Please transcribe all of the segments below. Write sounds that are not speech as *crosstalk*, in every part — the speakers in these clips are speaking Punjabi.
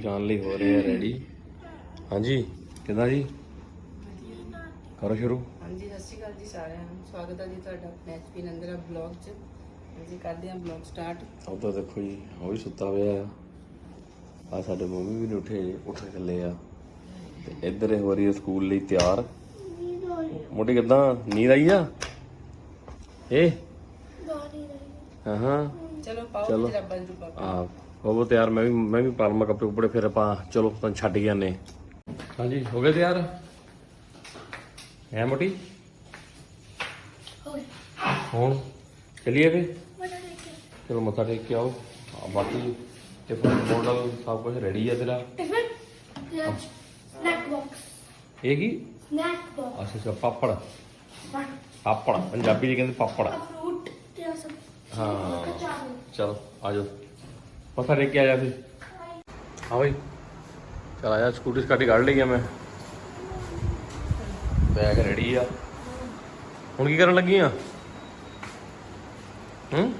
ਜਾਣ ਲਈ ਹੋ ਰਹੇ ਆ ਰੈਡੀ ਹਾਂਜੀ? ਕਿਦਾਂ ਜੀ? ਕਰੋ ਸ਼ੁਰੂ। ਹਾਂਜੀ ਸਤਿ ਸ਼੍ਰੀ ਅਕਾਲ ਜੀ ਸਾਰਿਆਂ ਨੂੰ। ਸਵਾਗਤ ਹੈ ਜੀ ਤੁਹਾਡਾ ਆਪਣੇ ਐਚਪੀ ਨੰਦਰਾ ਬਲੌਗ 'ਚ। ਅਸੀਂ ਕਰਦੇ ਹਾਂ ਬਲੌਗ ਸਟਾਰਟ ਉਧਰ ਦੇਖੋ ਜੀ ਉਹ ਵੀ ਸੁੱਤਾ ਹੋਇਆ ਆ। ਆ ਸਾਡੇ ਮੰਮੀ ਵੀ ਨੀ ਉੱਠੇ ਉੱਠ ਕੇ ਚੱਲੇ ਆ। ਤੇ ਇੱਧਰ ਇਹ ਹੋ ਰਹੀ ਹੈ ਸਕੂਲ ਲਈ ਤਿਆਰ। ਮੋਟੀ ਕਿਦਾਂ? ਨੀਂਦ ਆਈ ਆ? ਏ ਹਾਂ ਹਾਂ ਚਲੋ ਪਾਓ ਚਲੋ। ਜੀ ਰੱਬਾਂ ਜੁਬਾ ਆ ਹੋਵੋ ਤਿਆਰ ਮੈਂ ਵੀ ਮੈਂ ਵੀ ਪਾਲਮਾ ਕੱਪੜੇ ਕੁਪੜੇ ਫਿਰ ਆਪਾਂ ਚਲੋ ਤਾਂ ਛੱਡ ਕੇ ਆਨੇ ਹਾਂਜੀ ਹੋ ਗਏ ਤਿਆਰ ਹੈ ਮੋਟੀ ਹੁਣ ਚਲਿਏ ਵੇ ਚਲੋ ਮੱਥਾ ਟੇਕ ਕੇ ਆਓ ਆ ਬਾਕੀ ਟਿਫਨ ਮੋਡਲ ਸਭ ਕੁਝ ਰੈਡੀ ਹੈ ਤੇਰਾ? Yeah. Snack box. ਇਹ ਕੀ Snack box. ਅੱਛਾ ਅੱਛਾ ਪਾਪੜ. ਪਾਪੜ ਪੰਜਾਬੀ ਚ ਕਹਿੰਦੇ ਪਾਪੜ fruit. There's some. ਹਾਂ. ਚਲੋ ਆ ਮੱਥਾ ਟੇਕ ਕੇ ਆ ਜਾ ਫਿਰ ਹਾਂ ਬਈ। ਚਲ ਆਇਆ ਸਕੂਟੀ ਸਕਾਟੀ ਕੱਢ ਲਈ ਆ ਮੈਂ। ਬੈਗ ਰੈਡੀ ਆ। ਹੁਣ ਕੀ ਕਰਨ ਲੱਗੀ ਆ ਹੂੰ?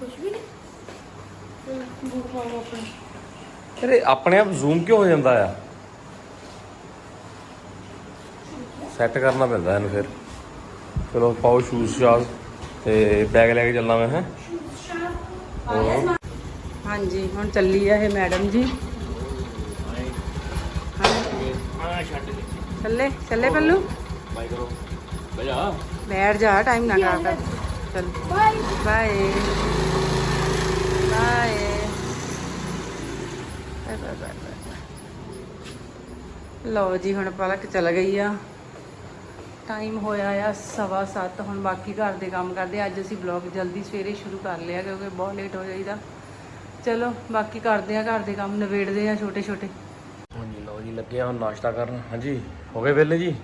ਕੁਛ ਵੀ ਨਹੀਂ। ਬੂਟ ਪਾਓ ਆਪਣੇ। ਅਰੇ ਆਪਣੇ ਆਪ ਜ਼ੂਮ ਕਿਉਂ ਹੋ ਜਾਂਦਾ ਆ? ਸੈੱਟ ਕਰਨਾ ਪੈਂਦਾ ਇਹਨੂੰ ਫਿਰ। ਚਲੋ ਪਾਓ ਸ਼ੂਜ਼ ਸ਼ਾਜ਼ ਤੇ ਬੈਗ ਲੈ ਕੇ ਚੱਲਣਾ ਮੈਂ ਹੈ? ਹਾਂਜੀ ਹੁਣ ਚੱਲੀ ਆ ਇਹ ਮੈਡਮ ਜੀ। ਆ ਛੱਡ ਦੇ। ਚੱਲੇ ਚੱਲੇ ਪੱਲੂ? ਬਾਈ ਕਰੋ। ਬਜਾ ਬੈਠ ਜਾ ਟਾਈਮ ਨਾ ਖਰਾਬ ਕਰ ਚੱਲ। ਬਾਈ bye. Bye. Bye bye bye ਲਓ ਜੀ ਹੁਣ ਪਲਕ ਚਲ ਗਈ ਆ। ਟਾਈਮ ਹੋਇਆ ਆ ਸਵਾ ਸੱਤ ਹੁਣ ਬਾਕੀ ਘਰ ਦੇ ਕੰਮ ਕਰਦੇ। ਅੱਜ ਅਸੀਂ ਬਲੌਗ ਜਲਦੀ ਸਵੇਰੇ ਸ਼ੁਰੂ ਕਰ ਲਿਆ ਕਿਉਂਕਿ ਬਹੁਤ ਲੇਟ ਹੋ ਜਾਈਦਾ। ਚਲੋ ਬਾਕੀ ਕਰਦੇ ਆ ਘਰ ਦੇ ਕੰਮ ਨਵੇੜਦੇ ਆ ਛੋਟੇ ਛੋਟੇ। ਹਾਂਜੀ ਲਓ ਜੀ ਲੱਗੇ ਆ ਹੁਣ ਨਾਸ਼ਤਾ ਕਰਨ। ਹਾਂਜੀ ਹੋ ਗਏ ਵੇਲੇ ਜੀ?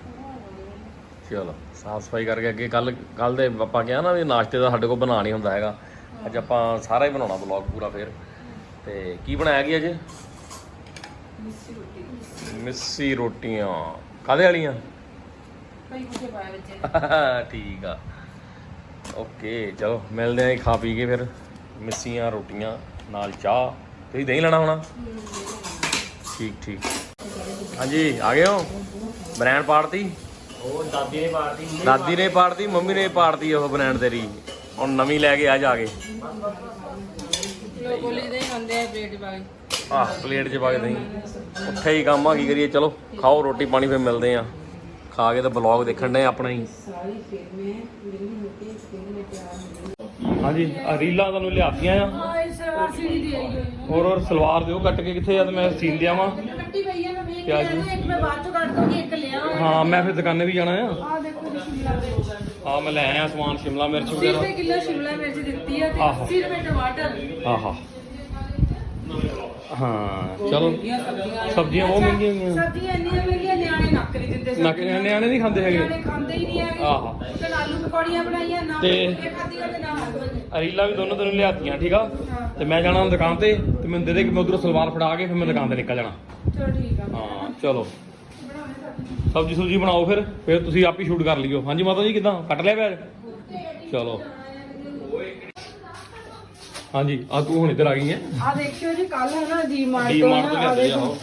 ਚਲੋ ਸਾਫ਼ ਸਫ਼ਾਈ ਕਰਕੇ ਅੱਗੇ ਕੱਲ ਕੱਲ ਦੇ ਆਪਾਂ ਕਿਹਾ ਨਾ ਵੀ ਨਾਸ਼ਤੇ ਦਾ ਸਾਡੇ ਕੋਲ ਬਣਾ ਨਹੀਂ ਹੁੰਦਾ ਹੈਗਾ। ਅੱਜ ਆਪਾਂ ਸਾਰਾ ਹੀ ਬਣਾਉਣਾ ਬਲੌਗ ਪੂਰਾ ਫੇਰ। ਤੇ ਕੀ ਬਣਾਇਆ ਕੀ ਅੱਜ? ਮਿੱਸੀ ਰੋਟੀਆਂ। ਕਾਦੇ ਵਾਲੀਆਂ? ਕਈ ਕੁਝ ਪਾਇਆ ਵਿੱਚ। *laughs* ਠੀਕ ਆ। ਓਕੇ ਚਲੋ ਮਿਲਦੇ ਆਂ ਜੀ ਖਾ ਪੀ ਕੇ ਫਿਰ। ਮਿੱਸੀਆਂ ਰੋਟੀਆਂ। ਨਾਲ ਚਾਹ। ਤੁਸੀਂ ਦਹੀਂ ਲੈਣਾ ਹੋਣਾ? ਠੀਕ ਠੀਕ। ਹਾਂਜੀ ਆ ਗਏ ਹੋ? ਬ੍ਰਾਂਡ ਪਾੜਤੀ? ਉਹ ਦਾਦੀ ਨੇ ਪਾਰਟੀ ਦਾਦੀ ਨੇ ਪਾੜਤੀ ਮੰਮੀ ਨੇ ਪਾੜਤੀ ਉਹ ਬ੍ਰਾਂਡ ਤੇਰੀ। ਹੁਣ ਨਵੀਂ ਲੈ ਕੇ ਆ ਜਾ ਕੇ। ਲੋਕ ਗੋਲੀ ਦੇ ਖਾਂਦੇ ਆ ਪਲੇਟ ਆਹ ਪਲੇਟ 'ਚ ਪਾ ਕੇ ਦਹੀਂ। ਉੱਥੇ ਹੀ ਕੰਮ ਆ ਕੀ ਕਰੀਏ? ਚਲੋ ਖਾਓ ਰੋਟੀ ਪਾਣੀ ਫਿਰ ਮਿਲਦੇ ਆ। ਖਾ ਕੇ ਤਾਂ ਬਲੌਗ ਦੇਖਣ ਦੇ ਆਪਣਾ ਹੀ। ਹਾਂਜੀ ਆ ਰੀਲਾਂ ਤੁਹਾਨੂੰ ਲਿਆਤੀਆਂ ਆ। ਦੀ ਆਈ ਹੋਈ ਹੋਰ ਹੋਰ ਸਲਵਾਰ ਦਿਓ ਕੱਟ ਕੇ ਕਿੱਥੇ ਆ ਤੇ ਮੈਂ ਸੀਨ ਦਿਆਵਾਂ। ਕੱਟੀ ਪਈ ਹੈ ਮੈਂ ਵੇਖ ਕਿਆ ਜੀ? ਇੱਕ ਮੈਂ ਬਾਅਦ ਚ ਕੱਟ ਦੂੰਗੀ ਇੱਕ ਲਿਆ ਹਾਂ ਮੈਂ ਫਿਰ ਦੁਕਾਨੇ ਵੀ ਜਾਣਾ ਆ। ਆ ਦੇਖੋ ਜੀ ਸ਼ਿਮਲਾ ਮਿਰਚ। ਆ ਮੈਂ ਲੈ ਆਇਆ ਸਮਾਨ ਸ਼ਿਮਲਾ ਮਿਰਚ 80 ਵਗੈਰਾ। ਰੁਪਏ ਕਿਲੋ ਸ਼ਿਮਲਾ ਮਿਰਚ ਦਿੱਤੀ ਹੈ ਤੇ ਆਹੋ। 80 ਰੁਪਏ ਟਮਾਟਰ। ਆਹਾ। ਹਾਂ ਚਲੋ ਸਬਜ਼ੀਆਂ ਬਹੁਤ ਮਹਿੰਗੀਆਂ ਹੋਈਆਂ। ਸਬਜ਼ੀਆਂ ਇੰਨੀਆਂ ਮਹਿੰਗੀਆਂ ਨਿਆਣੇ ਨੱਕ ਨਹੀਂ ਦਿੰਦੇ ਨੱਕ ਨਿਆਣੇ ਨਹੀਂ ਖਾਂਦੇ ਹੈਗੇ। ਨਿਆਣੇ ਖਾਂਦੇ ਹੀ ਨਹੀਂ ਹੈਗੇ। ਆਹਾ। ਤੇ ਆਲੂ ਪਕੌੜੀਆਂ ਬਣਾਈਆਂ ਨਾ ਤੇ- ਖਾਧੀਆਂ ਤੇ ਨਾ ਹਲਵਾ ਰੀਲਾਂ ਵੀ ਦੋਨੋਂ ਤੈਨੂੰ ਲਿਆਤੀਆਂ ਠੀਕ ਆ? ਤੇ ਮੈਂ ਜਾਣਾ ਦੁਕਾਨ ਤੇ ਤੇ ਮੈਨੂੰ ਦੇ ਦੇ ਕਿ ਮੈਂ ਉਧਰੋਂ ਸਲਵਾਰ ਫੜਾ ਕੇ ਫਿਰ ਮੈਂ ਦੁਕਾਨ ਤੇ ਨਿਕਲ ਜਾਣਾ। ਚਲੋ ਠੀਕ ਆ। ਹਾਂ ਚਲੋ। ਸਬਜ਼ੀ ਸੁਬਜੀ ਬਣਾਓ ਫਿਰ ਫਿਰ ਤੁਸੀਂ ਆਪ ਹੀ ਸ਼ੂਟ ਕਰ ਲਿਓ। ਹਾਂਜੀ ਮਾਤਾ ਜੀ ਕਿਦਾਂ? ਕੱਟ ਲਿਆ ਪਿਆਜ਼? ਚਲੋ। ਹਾਂਜੀ ਆ ਤੂੰ ਹੁਣ ਇੱਧਰ ਆ ਗਈ ਹੈ। ਆ ਦੇਖਿਓ ਜੀ ਕੱਲ ਹੈ ਨਾ ਜੀ ਮਾਰਟ ਡੀ ਤੋਂ ਲਿਆਦੇ ਦੇਖੋ, ਆਹੋ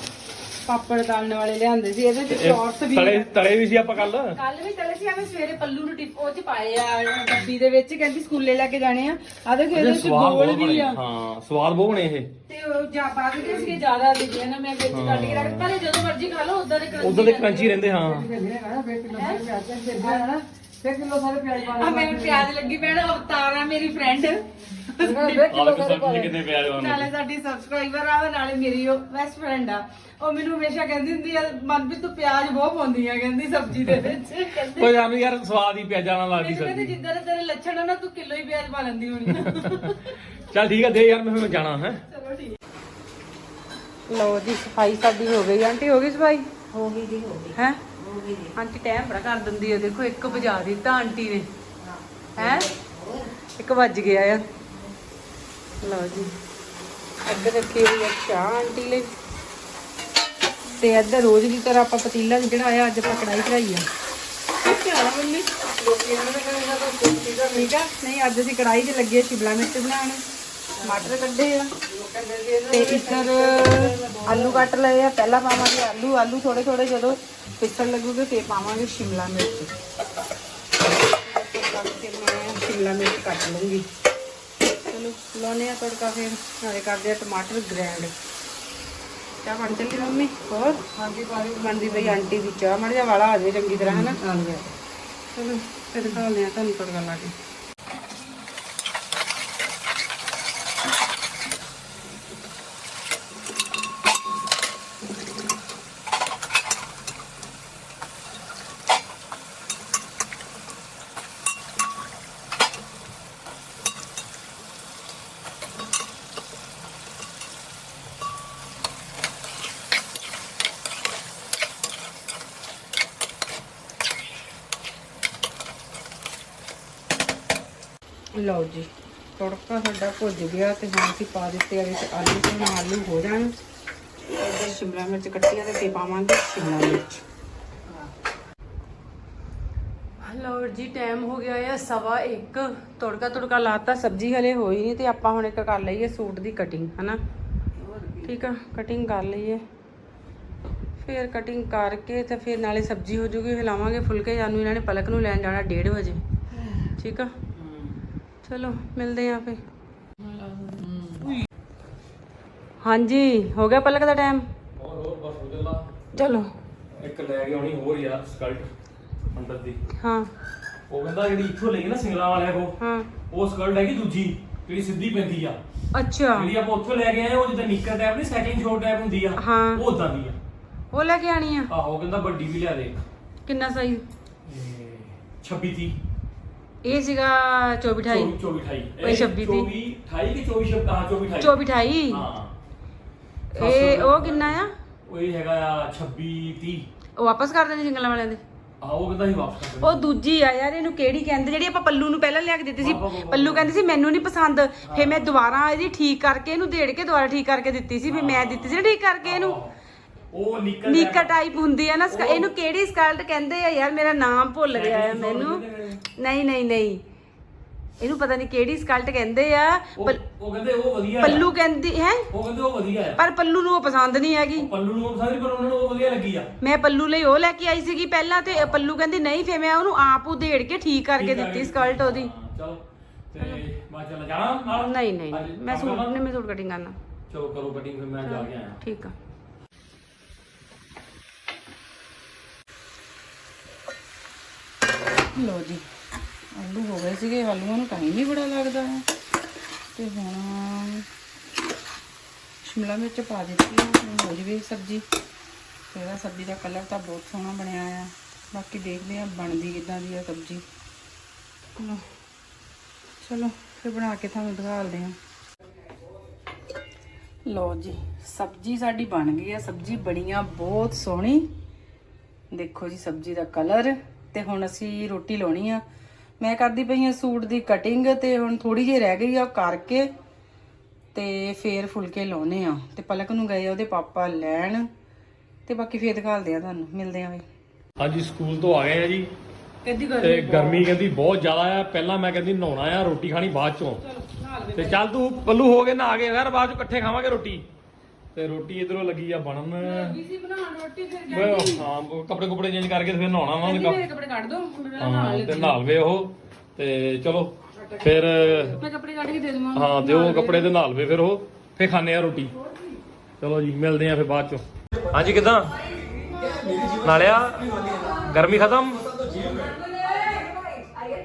ਪਾਪੜ ਤਲਣ ਵਾਲੇ ਲਿਆਂਦੇ ਸੀ ਇਹਦੇ ਚ ਸ਼ਾਰਟਸ ਵੀ ਤਲੇ ਤਲੇ ਵੀ ਸੀ ਆਪਾਂ ਕੱਲ ਕੱਲ ਵੀ ਤਲੇ ਸੀ ਐਵੇਂ ਸਵੇਰੇ ਪੱਲੂ ਨੂੰ ਟਿਪ ਉਹ ਚ ਪਾਏ ਆ ਡੱਬੀ ਦੇ ਵਿੱਚ ਕਹਿੰਦੀ ਸਕੂਲੇ ਲੈ ਕੇ ਜਾਣੇ ਆ। ਆ ਦੇਖੋ ਇਹਦੇ ਚ ਗੋਲ ਵੀ ਆ। ਹਾਂ ਸਵਾਦ ਬਹੁਤ ਬਣੇ ਇਹ। ਤੇ ਉਹ ਜਾ ਪਾ ਕੇ ਸੀ ਜ਼ਿਆਦਾ ਦਿਖਿਆ ਨਾ ਮੈਂ ਵਿੱਚ ਕੱਢ ਕੇ ਰੱਖ ਪਰ ਜਦੋਂ ਮਰਜ਼ੀ ਖਾ ਲਓ ਉਦਾਂ ਦੇ crunchy ਉਧਰ ਦੇ ਕਰੰਚੀ ਰਹਿੰਦੇ ਹਾਂ। ਆ ਮੈਨੂੰ ਪਿਆਜ਼ ਲੱਗੀ ਪੈਣ ਅਵਤਾਰ ਆ ਮੇਰੀ ਫਰੈਂਡ ਆਲੂ ਸਬਜ਼ੀ ਕਿਤੇ ਪਿਆਜ਼ ਵਾਂ ਨਾਲੇ ਸਾਡੀ ਸਬਸਕ੍ਰਾਈਬਰ ਆ ਨਾਲੇ ਮੇਰੀ ਉਹ ਬੈਸਟ ਫਰੈਂਡ ਆ। ਉਹ ਮੈਨੂੰ ਹਮੇਸ਼ਾ ਕਹਿੰਦੀ ਹੁੰਦੀ ਆ ਮਨਪ੍ਰੀਤ ਤੂੰ ਪਿਆਜ਼ ਬਹੁਤ ਪਾਉਂਦੀ ਆ ਕਹਿੰਦੀ ਸਬਜ਼ੀ ਦੇ ਵਿੱਚ। ਕਹਿੰਦੀ ਕੋਈ ਸਾਨੂੰ ਯਾਰ ਸਵਾਦ ਹੀ ਪਿਆਜ਼ਾਂ ਨਾਲ ਲੱਗਦੀ ਮੈਨੂੰ ਕਹਿੰਦੀ ਸਬਜ਼ੀ। ਜਿੱਦਾਂ ਦੇ ਤੇਰੇ ਲੱਛਣ ਆ ਨਾ ਤੂੰ ਕਿਲੋ ਹੀ ਪਿਆਜ਼ ਪਾ ਲੈਂਦੀ ਹੋਣੀ। ਆ ਚੱਲ ਠੀਕ ਆ ਦੇ ਯਾਰ ਮੈਂ ਫਿਰ ਜਾਣਾ ਹੈ। ਚਲੋ ਠੀਕ। ਲਓ ਜੀ ਸਫ਼ਾਈ ਸਾਡੀ ਹੋ ਗਈ। ਆਂਟੀ ਹੋ ਗਈ ਸਫ਼ਾਈ? ਹੋ ਗਈ ਜੀ ਹੋ ਗਈ। ਹੈ? ਹੋ ਗਈ ਜੀ। ਆਂਟੀ ਟਾਈਮ ਬੜਾ ਕਰ ਦਿੰਦੀ ਹੈ ਦੇਖੋ ਇੱਕ ਵਜਾ ਦਿੱਤਾ ਆਂਟੀ ਨੇ। ਹੈ? ਇੱਕ ਵੱਜ ਗਿਆ ਆ। ਲਓ ਜੀ। ਇੱਧਰ ਰੱਖੀ ਹੋਈ ਹੈ ਚਾਹ ਆਂਟੀ ਲਈ। ਤੇ ਇੱਧਰ ਰੋਜ਼ ਦੀ ਤਰ੍ਹਾਂ ਆਪਾਂ ਪਤੀਲਾ ਵੀ ਚੜਾਇਆ ਅੱਜ ਆਪਾਂ ਕੜਾਈ ਚੜਾਈ ਆ। ਕਿਆ ਮੰਮੀ? ਠੀਕ ਆ ਨਹੀਂ ਅੱਜ ਅਸੀਂ ਕੜਾਈ 'ਚ ਲੱਗੇ ਸ਼ਿਮਲਾ ਮਿਰਚ ਬਣਾਉਣ। ਟਮਾਟਰ ਕੱਢੇ ਆ। ਤੇ ਇੱਧਰ ਆਲੂ ਕੱਟ ਲਏ ਆ। ਪਹਿਲਾਂ ਪਾਵਾਂਗੇ ਆਲੂ। ਆਲੂ ਥੋੜੇ ਥੋੜੇ ਜਦੋਂ ਪਿਸਣ ਲੱਗੂਗੇ ਤੇ ਪਾਵਾਂਗੇ ਸ਼ਿਮਲਾ ਮਿਰਚ। ਸ਼ਿਮਲਾ ਮਿਰਚ ਕੱਟ ਲੂੰਗੀ ਚਲੋ ਲਾਉਣੇ ਆ ਤੜਕਾ ਫਿਰ ਨਾਲੇ ਕਰਦੇ ਆ ਟਮਾਟਰ ਗ੍ਰੈਂਡ। ਚਾਹ ਬਣ ਚੱਲੀ ਮੰਮੀ? ਹੋਰ? ਹਾਂਜੀ ਪਾਣੀ ਬਣਦੀ ਪਈ ਆਂਟੀ ਦੀ ਚਾਹ। ਮੜ ਜਾ ਵਾਲਾ ਆ ਜਾਵੇ ਚੰਗੀ ਤਰ੍ਹਾਂ ਹਨਾ? ਚਲੋ ਫਿਰ ਦਿਖਾਉਂਦੇ ਆ ਤੁਹਾਨੂੰ ਤੜਕਾ ਲਾ ਕੇ। ਲਓ ਜੀ, ਤੜਕਾ ਸਾਡਾ ਭੁੱਜ ਗਿਆ ਤੇ ਹੁਣ ਅਸੀਂ ਪਾ ਦਿੱਤੇ ਆ ਵਿੱਚ ਆਲੂ ਤੇ ਹੁਣ ਆਲੂ ਹੋ ਜਾਣ। ਇੱਧਰ ਸ਼ਿਮਲਾ ਮਿਰਚ ਕੱਟੀਆਂ ਆ ਤੇ ਤੇ ਪਾਵਾਂਗੇ ਸ਼ਿਮਲਾ ਮਿਰਚ। ਲਓ ਜੀ, ਟਾਈਮ ਹੋ ਗਿਆ ਆ ਸਵਾ 1 ਤੜਕਾ ਤੜਕਾ ਲਾਤਾ, ਸਬਜ਼ੀ ਹਲੇ ਹੋਈ ਨਹੀਂ ਤੇ ਆਪਾਂ ਹੁਣ ਇੱਕ ਕਰ ਲਈਏ ਸੂਟ ਦੀ ਕਟਿੰਗ ਹਨਾ? ਠੀਕ ਆ ਕਟਿੰਗ ਕਰ ਲਈਏ। ਫਿਰ ਕਟਿੰਗ ਕਰਕੇ ਤੇ ਫਿਰ ਨਾਲੇ ਸਬਜ਼ੀ ਹੋ ਜੂਗੀ ਹਿਲਾਵਾਂਗੇ ਫੁਲਕੇ। ਜਾਨੂੰ ਇਹਨਾਂ ਨੇ ਪਲਕ ਨੂੰ ਲੈਣ ਜਾਣਾ 1:30 ਵਜੇ। ਠੀਕ ਆ? ਚਲੋ ਮਿਲਦੇ ਆਂ ਫੇ ਹਾਂਜੀ ਹੋ ਗਿਆ ਪਲਕ ਦਾ ਟਾਈਮ ਹੋਰ ਹੋਰ ਬਸ ਉਹਦੇ ਲਾ ਚਲੋ। ਇੱਕ ਲੈ ਕੇ ਆਉਣੀ ਹੋਰ ਯਾਰ ਸਕਲਟ ਅੰਦਰ ਦੀ। ਹਾਂ। ਉਹ ਕਹਿੰਦਾ ਜਿਹੜੀ ਇੱਥੋਂ ਲਈ ਨਾ ਸਿੰਗਲਾ ਵਾਲਿਆ ਕੋ ਹਾਂ। ਉਹ ਸਕਲਟ ਹੈਗੀ ਦੂਜੀ ਜਿਹੜੀ ਸਿੱਧੀ ਪੈਂਦੀ ਆ। ਅੱਛਾ। ਜਿਹੜੀ ਆਪਾਂ ਉੱਥੋਂ ਲੈ ਕੇ ਆਏ ਉਹ ਜਿੱਦਾਂ ਨਿੱਕਰ ਟਾਈਪ ਨਹੀਂ ਸੈਕਿੰਡ ਸ਼ੋਟ ਟਾਈਪ ਹੁੰਦੀ ਆ ਹਾਂ। ਉਹ ਉਦਾਂ ਦੀ ਆ। ਉਹ ਲੈ ਕੇ ਆਣੀ ਆ? ਆਹੋ ਉਹ ਕਹਿੰਦਾ ਵੱਡੀ ਵੀ ਲਿਆ ਦੇ। ਕਿੰਨਾ ਸਾਈਜ਼ 26 30 ਇਹ ਸੀਗਾ 24 28 24 28 ਕੋਈ 26 ਦੀ। 24 28 ਕਿ 24 ਸ਼ਬਦ ਹਾਂ 24 28 24 28 ਹਾਂ। ਇਹ ਉਹ ਕਿੰਨਾ ਆ? ਉਹ ਇਹ ਹੈਗਾ ਆ 26 30 ਉਹ ਵਾਪਸ ਕਰ ਦੇਣੀ ਸਿੰਗਲਾਂ ਵਾਲਿਆਂ ਦੇ? ਆ ਉਹ ਕਹਿੰਦਾ ਸੀ ਵਾਪਸ ਕਰ। ਉਹ ਦੂਜੀ ਆ ਯਾਰ ਇਹਨੂੰ ਕਿਹੜੀ ਕਹਿੰਦੇ? ਜਿਹੜੀ ਆਪਾਂ ਪੱਲੂ ਨੂੰ ਪਹਿਲਾਂ ਲਿਆ ਕੇ ਦਿੱਤੀ ਸੀ। ਪੱਲੂ ਕਹਿੰਦੀ ਸੀ ਮੈਨੂੰ ਨਹੀਂ ਪਸੰਦ। ਫੇ ਮੈਂ ਦੁਬਾਰਾ ਇਹਦੀ ਠੀਕ ਕਰਕੇ ਇਹਨੂੰ ਦੇੜ ਕੇ ਦੁਬਾਰਾ ਠੀਕ ਕਰਕੇ ਦਿੱਤੀ ਸੀ। ਫੇ ਮੈਂ ਦਿੱਤੀ ਸੀ ਠੀਕ ਕਰਕੇ ਇਹਨੂੰ। ਉਹ ਨਿੱਕਰ ਨੀਕਾ ਟਾਈਪ ਹੁੰਦੀ ਆ ਨਾ ਸਕ- ਇਹਨੂੰ ਕਿਹੜੀ ਸਕਲਟ ਕਹਿੰਦੇ ਆ ਯਾਰ? ਮੇਰਾ ਨਾਮ ਭੁੱਲ ਗਿਆ ਆ ਮੈਨੂੰ। ਨਹੀਂ ਨਹੀਂ ਨਹੀਂ। ਇਹਨੂੰ ਪਤਾ ਨਹੀਂ ਕਿਹੜੀ ਸਕਲਟ ਕਹਿੰਦੇ ਆ। ਉਹ ਪਲ- ਉਹ ਕਹਿੰਦੇ ਉਹ ਵਧੀਆ ਆ। ਪੱਲੂ ਕਹਿੰਦੀ ਹੈ? ਉਹ ਕਹਿੰਦੇ ਉਹ ਵਧੀਆ ਆ। ਪਰ ਪੱਲੂ ਨੂੰ ਉਹ ਪਸੰਦ ਨਹੀਂ ਹੈਗੀ। ਉਹ ਪੱਲੂ ਨੂੰ ਪਸੰਦ ਨਹੀਂ ਪਰ ਉਹਨਾਂ ਨੂੰ ਉਹ ਵਧੀਆ ਲੱਗੀ ਆ। ਮੈਂ ਪੱਲੂ ਲਈ ਉਹ ਲੈ ਕੇ ਆਈ ਸੀਗੀ ਪਹਿਲਾਂ ਤੇ ਪੱਲੂ ਕਹਿੰਦੀ ਨਹੀਂ ਫੇ ਮੈਂ ਉਹਨੂੰ ਆਪ ਉਧੇੜ ਕੇ ਠੀਕ ਕਰਕੇ ਦਿੱਤੀ ਸਕਲਟ ਉਹਦੀ। ਹਾਂ, ਚਲੋ। ਤੇ ਮੈਂ ਚੱਲ ਜਾਣਾ ਨਾਲ? ਨਹੀਂ ਨਹੀਂ ਮੈਂ ਕੰਮ ਸੂਟ ਕਰਨਾ? ਨਹੀਂ ਮੈਂ ਸੂਟ ਕਟਿੰਗ ਕਰਨਾ। ਚਲੋ ਕਰੋ ਕਟਿੰਗ ਫਿਰ ਮੈਂ ਜਾ ਕੇ ਆਇਆ। ਠੀਕ ਆ। ਲੋ ਜੀ, ਆਲੂ ਹੋ ਗਏ ਸੀਗੇ, ਆਲੂਆਂ ਨੂੰ ਟਾਈਮ ਹੀ ਬੜਾ ਲੱਗਦਾ ਹੈ। ਤੇ ਹੁਣ ਸ਼ਿਮਲਾ ਮਿਰਚ ਪਾ ਦਿੱਤੀ ਹੋ ਜਵੇ ਸਬਜ਼ੀ। ਤੇ ਇਹਦਾ ਸਬਜ਼ੀ ਦਾ ਕਲਰ ਤਾਂ ਬਹੁਤ ਸੋਹਣਾ ਬਣਿਆ ਆ। ਬਾਕੀ ਦੇਖਦੇ ਆ ਬਣਦੀ ਕਿੱਦਾਂ ਦੀ ਆ ਸਬਜ਼ੀ। ਚਲੋ, ਫਿਰ ਬਣਾ ਕੇ ਤੁਹਾਨੂੰ ਦਿਖਾਲਦੇ ਆ ਲੋ ਜੀ, ਸਬਜ਼ੀ ਸਾਡੀ ਬਣ ਗਈ ਆ। ਸਬਜ਼ੀ ਬਣੀਆਂ ਬਹੁਤ ਸੋਹਣੀ। ਦੇਖੋ ਜੀ, ਸਬਜ਼ੀ ਦਾ ਕਲਰ ਤੇ ਹੁਣ ਅਸੀਂ ਰੋਟੀ ਲਾਉਣੀ ਆ। ਮੈਂ ਕਰਦੀ ਪਈ ਆ ਸੂਟ ਦੀ ਕਟਿੰਗ ਤੇ ਹੁਣ ਥੋੜੀ ਜਿਹੀ ਰਹਿ ਗਈ ਆ ਉਹ ਕਰਕੇ ਤੇ ਫੇਰ ਫੁਲਕੇ ਲਾਉਨੇ ਆ। ਤੇ ਪਲਕ ਨੂੰ ਗਏ ਆ ਉਹਦੇ ਪਾਪਾ ਲੈਣ ਤੇ ਬਾਕੀ ਫੇਰ ਦਿਖਾਲਦੇ ਆ ਤੁਹਾਨੂੰ ਮਿਲਦੇ ਆ ਵੀ। ਹਾਂਜੀ ਸਕੂਲ ਤੋਂ ਆ ਗਏ ਆ ਜੀ। ਕਿੱਦੀ ਤੇ ਗਰਮੀ ਕਹਿੰਦੀ ਬਹੁਤ ਜ਼ਿਆਦਾ ਆ। ਪਹਿਲਾਂ ਮੈਂ ਕਹਿੰਦੀ ਨਹਾਉਣਾ ਆ ਰੋਟੀ ਖਾਣੀ ਬਾਅਦ ਚੋਂ। ਤੇ ਚੱਲ ਤੂੰ ਪੱਲੂ ਹੋ ਕੇ ਨਹਾ ਕੇ ਫਿਰ ਬਾਅਦ ਚੋਂ ਇਕੱਠੇ ਖਾਵਾਂਗੇ ਰੋਟੀ। ਤੇ ਰੋਟੀ ਇਧਰੋਂ ਲੱਗੀ ਆ ਬਣਨ। ਸੀ ਬਣਾਉਣ ਰੋਟੀ ਫਿਰ ਮੈਂ- ਹਾਂ ਕੱਪੜੇ ਕੁਪੜੇ ਚੇਂਜ ਕਰਕੇ ਤੇ ਫਿਰ ਨਹਾਉਣਾ ਵਾ ਉਹਨੇ ਮੇਰੇ ਕੱਪੜੇ ਕੱਢ ਦੋ ਹਾਂ ਤੇ ਨਹਾਲ ਵੇ ਉਹ ਤੇ ਚਲੋ ਫਿਰ ਮੈਂ ਕੱਪੜੇ ਕੱਢ ਕੇ ਦੇ ਦਵਾਂ। ਹਾਂ ਦਿਓ ਕੱਪੜੇ ਤੇ ਨਹਾਲ ਵੇ ਫਿਰ ਉਹ ਫਿਰ ਖਾਣੇ ਆ ਰੋਟੀ। ਚਲੋ ਜੀ ਮਿਲਦੇ ਆ ਫਿਰ ਬਾਅਦ ਚੋਂ। ਹਾਂਜੀ ਕਿਦਾਂ? ਨਾਲਿਆ ਗਰਮੀ ਖਤਮ?